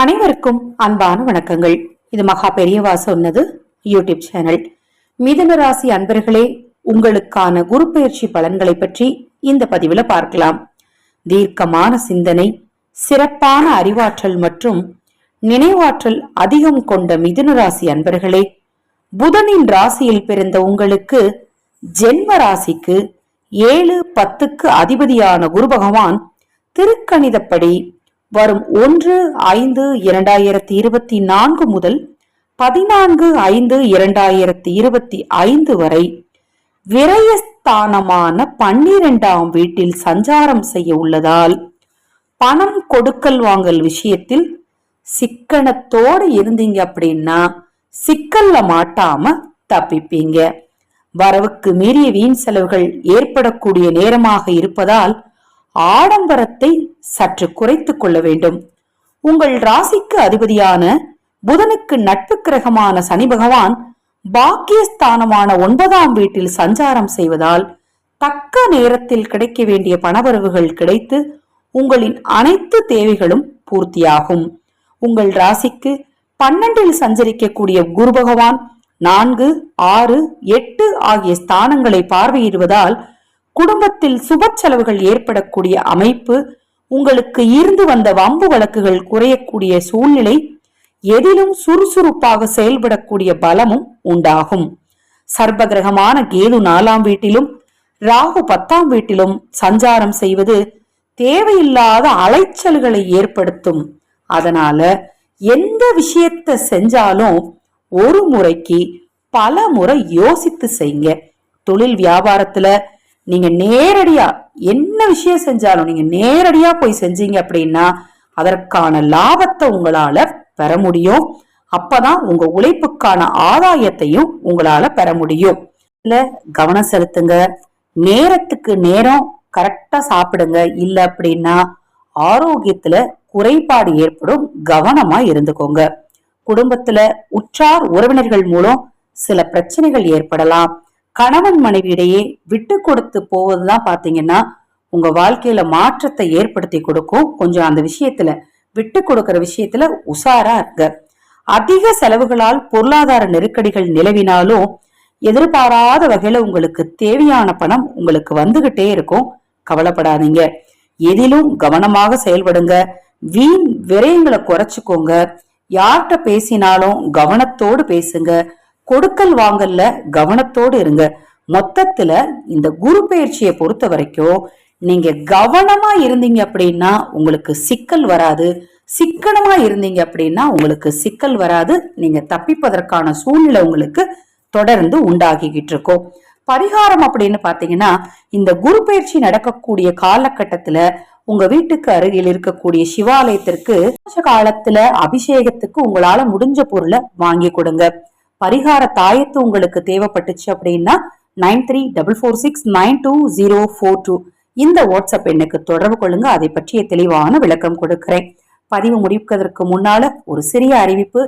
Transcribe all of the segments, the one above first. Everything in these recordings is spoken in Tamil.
அனைவருக்கும் அன்பான வணக்கங்கள். இது மகா பெரியவா சொன்னது யூடியூப் சேனல். மிதன ராசி அன்பர்களே உங்களுக்கான குரு பயிற்சி பலன்களை பற்றி இந்த பதிவில் பார்க்கலாம். தீர்க்கமான சிந்தனை சிறப்பான அறிவாற்றல் மற்றும் நினைவாற்றல் அதிகம் கொண்ட மிதுன ராசி அன்பர்களே புதனின் ராசியில் பிறந்த உங்களுக்கு ஜென்ம ராசிக்கு ஏழு பத்துக்கு அதிபதியான குரு பகவான் திருக்கணிதப்படி வரும் ஒன்று ஐந்து இரண்டாயிரத்தி இருபத்தி நான்கு முதல் பதினான்கு ஐந்து இரண்டாயிரத்தி இருபத்தி ஐந்து வரை விரயஸ்தானமான பன்னிரெண்டாம் வீட்டில் சஞ்சாரம் செய்ய உள்ளதால் பணம் கொடுக்கல் வாங்கல் விஷயத்தில் சிக்கனத்தோடு இருந்தீங்க அப்படின்னா சிக்கல்ல மாட்டாம தப்பிப்பீங்க. வரவுக்கு மீறிய வீண் செலவுகள் ஏற்படக்கூடிய நேரமாக இருப்பதால் ஆடம்பரத்தை சற்று குறைத்துக் கொள்ள வேண்டும். உங்கள் ராசிக்கு அதிபதியான புதனுக்கு நட்பு கிரகமான சனி பகவான் பாக்கியஸ்தானமான ஒன்பதாம் வீட்டில் சஞ்சாரம் செய்வதால் தக்க நேரத்தில் கிடைக்க வேண்டிய பணவரவுகள் கிடைத்து உங்களின் அனைத்து தேவைகளும் பூர்த்தியாகும். உங்கள் ராசிக்கு பன்னெண்டில் சஞ்சரிக்கக்கூடிய குரு பகவான் நான்கு ஆறு எட்டு ஆகிய ஸ்தானங்களை பார்வையிடுவதால் குடும்பத்தில் சுப செலவுகள் ஏற்படக்கூடிய அமைப்பு உங்களுக்கு இருந்து வந்த வம்பு வழக்குகள் குறையக்கூடிய சூழ்நிலை எதிலும் சுறுசுறுப்பாக செயல்படக்கூடிய பலமும் உண்டாகும். சர்பகிரகமான கேது நாலாம் வீட்டிலும் ராகு பத்தாம் வீட்டிலும் சஞ்சாரம் செய்வது தேவையில்லாத அலைச்சல்களை ஏற்படுத்தும். அதனால எந்த விஷயத்த செஞ்சாலும் ஒரு முறைக்கு பல முறை யோசித்து செய்யுங்க. தொழில் வியாபாரத்துல நீங்க நேரடியா என்ன விஷயம் செஞ்சாலும் நீங்க நேரடியா போய் செஞ்சீங்க அப்படின்னா அதற்கான லாபத்தை உங்களால பெற முடியும். அப்பதான் உங்க உழைப்புக்கான ஆதாயத்தையும் உங்களால பெற முடியும். இல்ல கவனம் செலுத்துங்க. நேரத்துக்கு நேரம் கரெக்டா சாப்பிடுங்க. இல்ல அப்படின்னா ஆரோக்கியத்துல குறைபாடு ஏற்படும். கவனமா இருந்துக்கோங்க. குடும்பத்துல உற்றார் உறவினர்கள் மூலம் சில பிரச்சனைகள் ஏற்படலாம். கணவன் மனைவியிடையே விட்டு கொடுத்து போவதுதான் பாத்தீங்கன்னா உங்க வாழ்க்கையில மாற்றத்தை ஏற்படுத்தி கொடுக்கும். கொஞ்சம் அந்த விஷயத்துல விட்டு கொடுக்கிற விஷயத்துல உஷாரா இருங்க. அதிக செலவுகளால் பொருளாதார நெருக்கடிகள் நிலவினாலும் எதிர்பாராத வகையில உங்களுக்கு தேவையான பணம் உங்களுக்கு வந்துகிட்டே இருக்கும். கவலைப்படாதீங்க. எதிலும் கவனமாக செயல்படுங்க. வீண் விரயங்களை குறைச்சிக்கோங்க. யார்கிட்ட பேசினாலும் கவனத்தோடு பேசுங்க. கொடுக்கல் வாங்கல்ல கவனத்தோடு இருங்க. மொத்தத்துல இந்த குரு பயிற்சியை பொறுத்த வரைக்கும் நீங்க கவனமா இருந்தீங்க அப்படின்னா உங்களுக்கு சிக்கல் வராது. சிக்கனமா இருந்தீங்க அப்படின்னா உங்களுக்கு சிக்கல் வராது. நீங்க தப்பிப்பதற்கான சூழ்நிலை உங்களுக்கு தொடர்ந்து உண்டாகிக்கிட்டு இருக்கும். பரிகாரம் அப்படின்னு பாத்தீங்கன்னா இந்த குரு பயிற்சி நடக்கக்கூடிய காலகட்டத்துல உங்க வீட்டுக்கு அருகில் இருக்கக்கூடிய சிவாலயத்திற்கு காலத்துல அபிஷேகத்துக்கு உங்களால முடிஞ்ச பொருளை வாங்கி கொடுங்க. பரிகார தாயத்து உங்களுக்கு தேவைப்பட்டுச்சு அப்படின்னா nine three double four six nine two zero four two இந்த வாட்ஸ்அப் எண்ணுக்கு தொடர்பு கொள்ளுங்க. அதை பற்றிய தெளிவான விளக்கம் கொடுக்கிறேன். பதிவு முடிப்பதற்கு முன்னால ஒரு சிறிய அறிவிப்பு.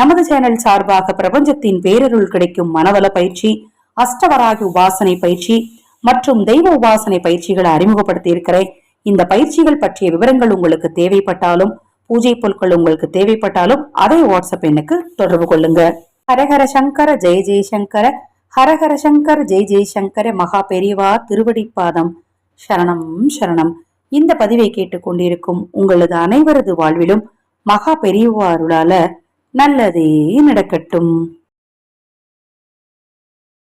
நமது சேனல் சார்பாக பிரபஞ்சத்தின் பேரருள் கிடைக்கும் மனவள பயிற்சி அஷ்டவராகி உபாசனை பயிற்சி மற்றும் தெய்வ உபாசனை பயிற்சிகளை அறிமுகப்படுத்தி இருக்கிறேன். இந்த பயிற்சிகள் பற்றிய விவரங்கள் உங்களுக்கு தேவைப்பட்டாலும் பூஜை பொருட்கள் உங்களுக்கு தேவைப்பட்டாலும் அதை வாட்ஸ்அப் எண்ணுக்கு தொடர்பு கொள்ளுங்க. ஹரஹர சங்கர ஜெய ஜெயசங்கர. ஹரஹர சங்கர் ஜெய ஜெயசங்கர மகா பெரியவா திருவடிப்பாதம். சரணம் சரணம். இந்த பதிவை கேட்டுக்கொண்டிருக்கும் உங்களது அனைவரது வாழ்விலும் மகா பெரியவா அருளால நல்லதே நடக்கட்டும்.